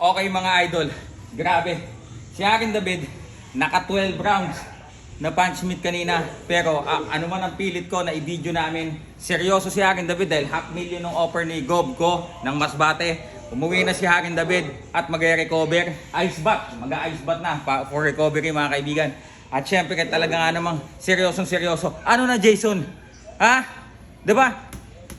Okay mga idol, grabe. Si Akin David, naka 12 rounds na punch meet kanina. Pero ah, ano man ang pilit ko na i-video namin, seryoso si Akin David dahil half million ng offer ni Gob ko ng Masbate. Umuwi na si Akin David at mag-recover. Ice bath, mag-ice bath na for recovery mga kaibigan. At syempre talaga nga namang seryosong seryoso. Ano na Jason? Ha? ba?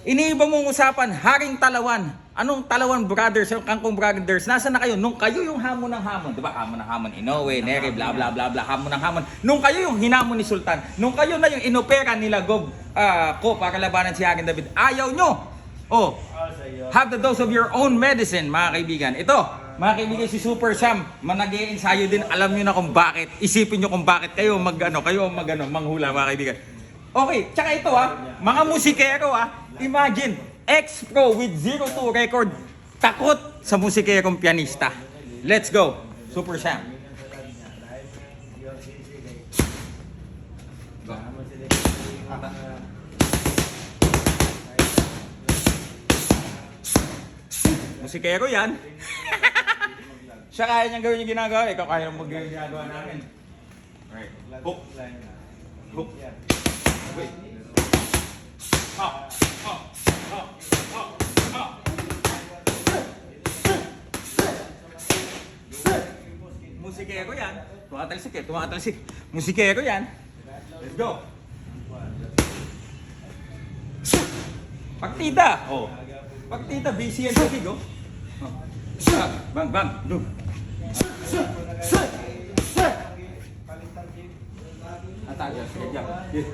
Iniiba mong usapan, Haring Talawan. Anong Talawan Brothers, yung Kangkong Brothers? Nasaan na kayo? Nung kayo yung hamon ng hamon, di ba? Hamon ng hamon, Inoue, Nere, bla bla bla bla, hamon ng hamon. Nung kayo yung hinamon ni Sultan, nung kayo na yung inopera nila Gob ah, ko para labanan si Haring David, ayaw nyo! Oh, have the dose of your own medicine, mga kaibigan. Ito, mga kaibigan, si Super Sam, manag ensayo din, alam nyo na kung bakit. Isipin nyo kung bakit kayo mag, ano, kayo mag, ano, manghula, mga kaibigan. Okay, tsaka ito ah, mga musikero ah, imagine, ex-pro with 0-2 record, takot sa musikerong pianista. Let's go, Super Sam. Musikero yan. Siya kaya niyang gawin yung ginagawa, ikaw kaya mo gawin yung ginagawa namin. Right. Hook. Hook. Wait. Ah, Musikero yan. Tumatalsik eh, tumatalsik. Musikero yan. Let's go. Pagtita. Oh. Pagtita, busy yan sa gig, oh. Bang, bang. Do. Ataga, sige, jump. Yeah.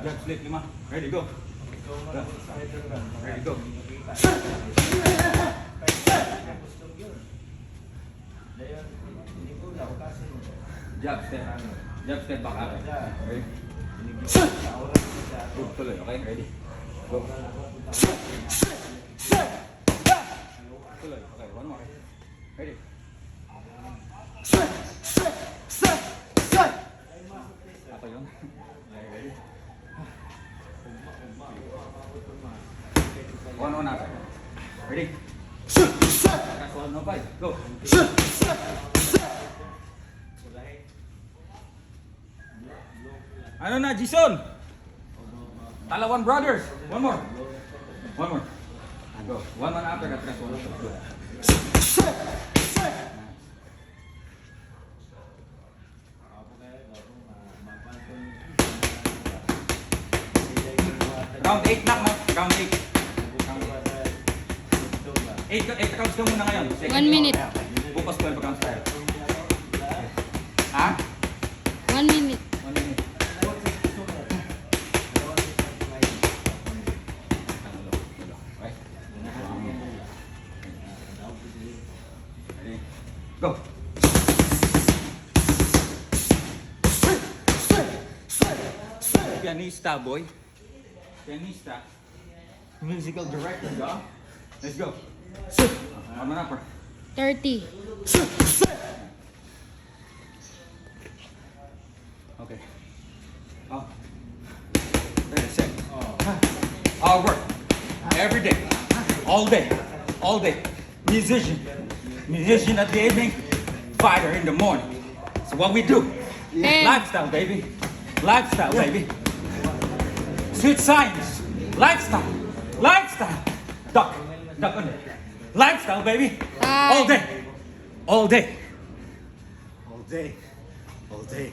Jump, split, lima. Ready, go. Ready, go. Jab step. Jump, step back up. Ready? Good, tuloy, okay? Ready? Go. Tuloy, okay, one more. Ready? Ako yun. Okay, ready? One more na. Ready? One, no fight. Go. Ano na, Jason? Talawan Brothers. One more. One more. Go. One one after that. One. Go. Round 8 na? Round 8. 8 8 rounds ka muna ngayon. Second One minute. Bukas 12 rounds tayo. Ha? One minute. One minute. Go. Pianista, boy. Pianista. Musical director, ka? Let's go. Ano na, par? 30. Okay. Oh. Set. Our work. Every day. All day. All day. Musician. Musician at the evening. Fighter in the morning. So what we do. Ten. Lifestyle, baby. Lifestyle, baby. Sweet science. Lifestyle. Lifestyle. Duck. Duck under. Lifestyle, baby. Five. All day. All day. All day. All day.